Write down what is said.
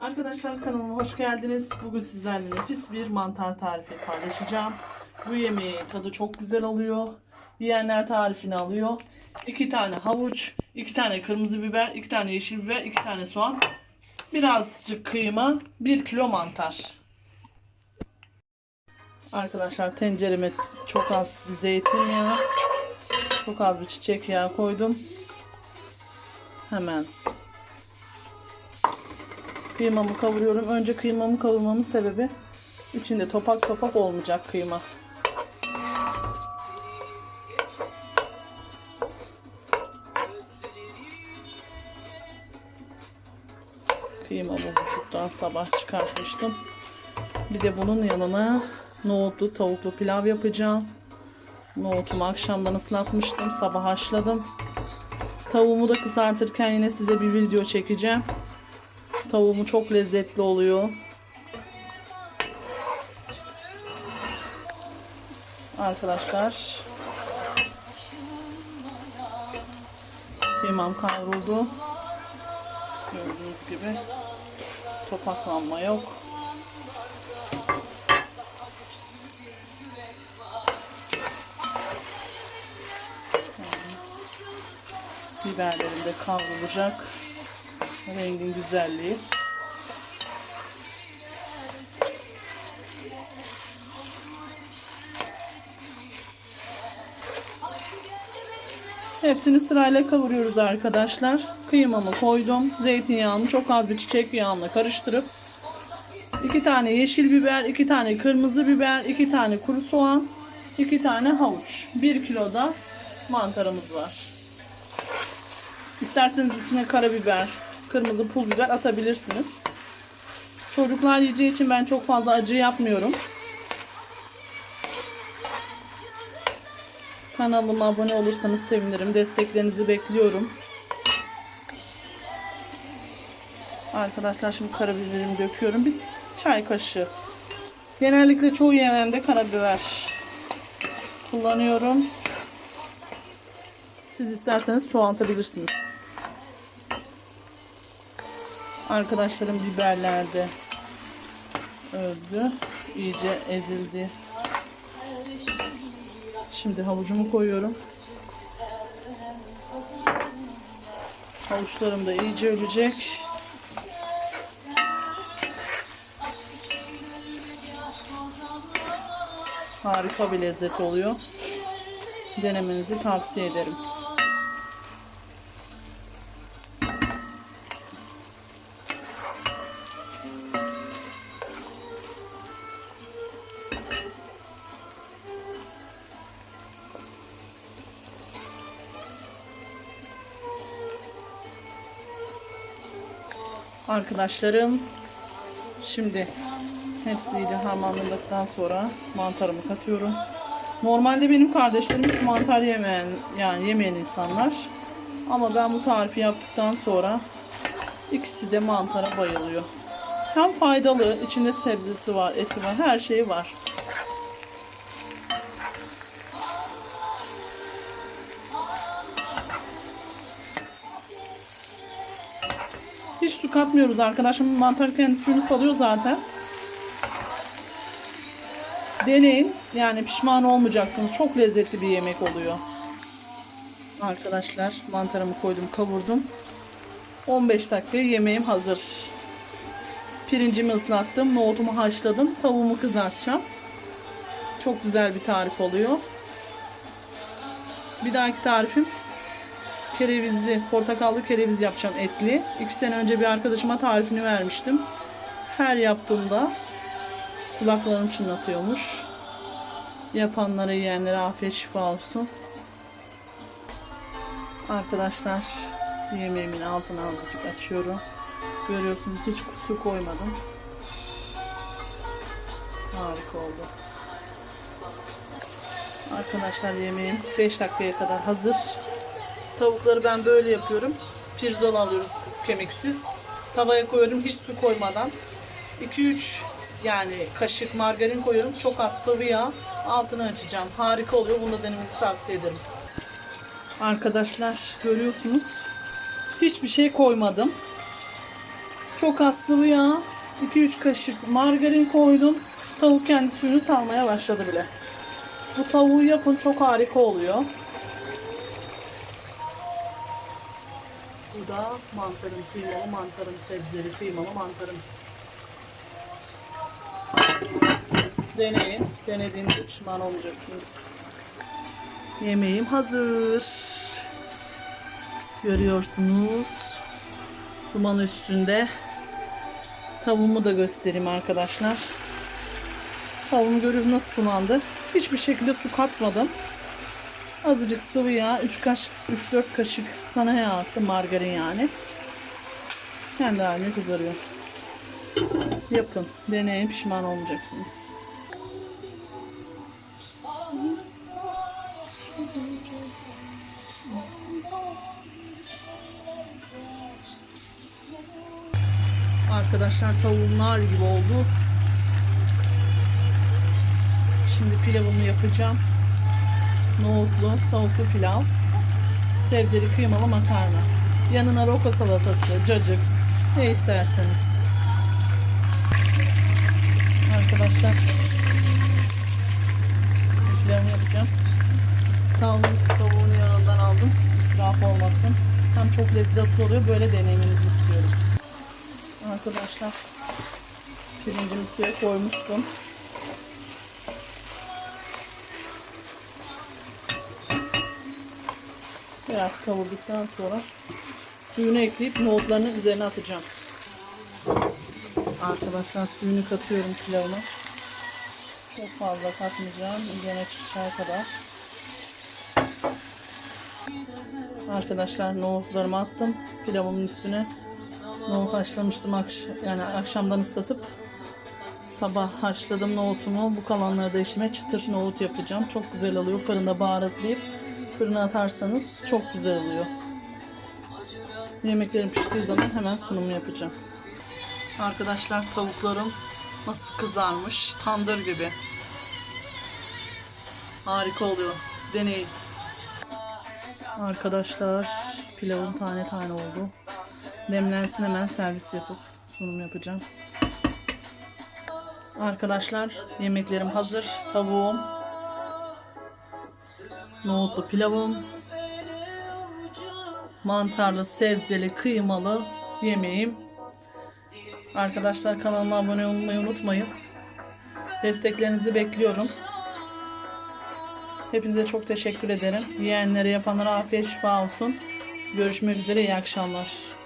Arkadaşlar kanalıma hoş geldiniz. Bugün sizlerle nefis bir mantar tarifi paylaşacağım. Bu yemeğin tadı çok güzel oluyor. Yiyenler tarifini alıyor. 2 tane havuç, 2 tane kırmızı biber, 2 tane yeşil biber, 2 tane soğan, birazcık kıyma, 1 kilo mantar. Arkadaşlar tencereme çok az bir zeytinyağı, çok az bir çiçek yağı koydum. Hemen Kıymamı kavuruyorum. Önce kıymamı kavurmamın sebebi içinde topak topak olmayacak kıyma. Kıyma buzluktan sabah çıkartmıştım. Bir de bunun yanına nohutlu tavuklu pilav yapacağım. Nohutumu akşamdan ıslatmıştım. Sabah haşladım. Tavuğumu da kızartırken yine size bir video çekeceğim. Tavuğumu çok lezzetli oluyor. Arkadaşlar. Kıymam kavruldu. Gördüğünüz gibi topaklanma yok. Biberlerim de kavrulacak. Rengin güzelliği. Hepsini sırayla kavuruyoruz arkadaşlar. Kıymamı koydum. Zeytinyağını çok az bir çiçek yağına karıştırıp 2 tane yeşil biber, 2 tane kırmızı biber, 2 tane kuru soğan, 2 tane havuç. 1 kiloda mantarımız var. İsterseniz içine karabiber, kırmızı pul biber atabilirsiniz. Çocuklar yiyeceği için ben çok fazla acı yapmıyorum. Kanalıma abone olursanız sevinirim. Desteklerinizi bekliyorum. Arkadaşlar şimdi karabiberimi döküyorum. Bir çay kaşığı. Genellikle çoğu yemeğimde karabiber kullanıyorum. Siz isterseniz çoğaltabilirsiniz. Arkadaşlarım biberlerde öldü. İyice ezildi. Şimdi havucumu koyuyorum. Havuçlarım da iyice ölecek. Harika bir lezzet oluyor. Denemenizi tavsiye ederim. Arkadaşlarım şimdi hepsi iyice harmanladıktan sonra mantarımı katıyorum. Normalde benim kardeşlerim hiç mantar yemeyen yani yemeyen insanlar. Ama ben bu tarifi yaptıktan sonra ikisi de mantara bayılıyor. Hem faydalı, içinde sebzesi var, eti var, her şeyi var. Su katmıyoruz arkadaşım. Mantar kendi suyunu salıyor zaten. Deneyin. Yani pişman olmayacaksınız. Çok lezzetli bir yemek oluyor. Arkadaşlar mantarımı koydum kavurdum. 15 dakika yemeğim hazır. Pirincimi ıslattım. Nohutumu haşladım. Tavuğumu kızartacağım. Çok güzel bir tarif oluyor. Bir dahaki tarifim kerevizli, portakallı kereviz yapacağım etli. İki sene önce bir arkadaşıma tarifini vermiştim. Her yaptığımda kulaklarım çınlatıyormuş. Yapanlara, yiyenlere afiyet şifa olsun. Arkadaşlar yemeğimin altını azıcık açıyorum. Görüyorsunuz hiç su koymadım. Harika oldu. Arkadaşlar yemeğim 5 dakikaya kadar hazır. Tavukları ben böyle yapıyorum. Pirzol alıyoruz kemiksiz. Tavaya koyuyorum hiç su koymadan. 2-3 yani kaşık margarin koyuyorum. Çok az sıvı yağ. Altını açacağım. Harika oluyor. Bunu da denemenizi tavsiye ederim. Arkadaşlar görüyorsunuz. Hiçbir şey koymadım. Çok az sıvı yağ. 2-3 kaşık margarin koydum. Tavuk kendi suyunu salmaya başladı bile. Bu tavuğu yapın çok harika oluyor. Bu da mantarım, kıymalı mantarım, sebzeli kıymalı mantarım. Deneyin. Denediğinizde pişman olmayacaksınız. Yemeğim hazır. Görüyorsunuz. Duman üstünde. Tavuğumu da göstereyim arkadaşlar. Tavuğum görüyoruz nasıl sulandı. Hiçbir şekilde su katmadım. Azıcık sıvı yağ, 3 kaşık, 3-4 kaşık sana yağ attım margarin yani. Kendi haline kızarıyor. Yapın, deneyin pişman olmayacaksınız. Arkadaşlar tavuğum nar gibi oldu. Şimdi pilavımı yapacağım. Nohutlu, tavuklu pilav. Sebzeli kıymalı makarna. Yanına roka salatası, cacık. Ne isterseniz. Arkadaşlar. Pilavımı yapacağım. Tavuğun, tavuğun yanından aldım. İsraf olmasın. Hem çok lezzetli oluyor. Böyle denemenizi istiyorum. Arkadaşlar. Pirincimi suya koymuştum. Biraz kavurduktan sonra suyunu ekleyip nohutlarını üzerine atacağım. Arkadaşlar suyunu katıyorum pilavına. Çok fazla katmayacağım. Üzerine çıkacağı kadar. Arkadaşlar nohutlarımı attım pilavımın üstüne. Nohut haşlamıştım akş- yani akşamdan ıslatıp sabah haşladım nohutumu. Bu kalanları da işime çıtır nohut yapacağım. Çok güzel oluyor. Fırında baharatlayıp fırına atarsanız çok güzel oluyor. Yemeklerim piştiği zaman hemen sunumu yapacağım. Arkadaşlar tavuklarım nasıl kızarmış. Tandır gibi. Harika oluyor. Deneyin. Arkadaşlar pilavım tane tane oldu. Demlensin hemen servis yapıp sunum yapacağım. Arkadaşlar yemeklerim hazır. Tavuğum, nohutlu pilavım, mantarlı, sebzeli, kıymalı yemeğim. Arkadaşlar kanalıma abone olmayı unutmayın. Desteklerinizi bekliyorum. Hepinize çok teşekkür ederim. Yiyenlere yapanlara afiyet şifa olsun. Görüşmek üzere iyi akşamlar.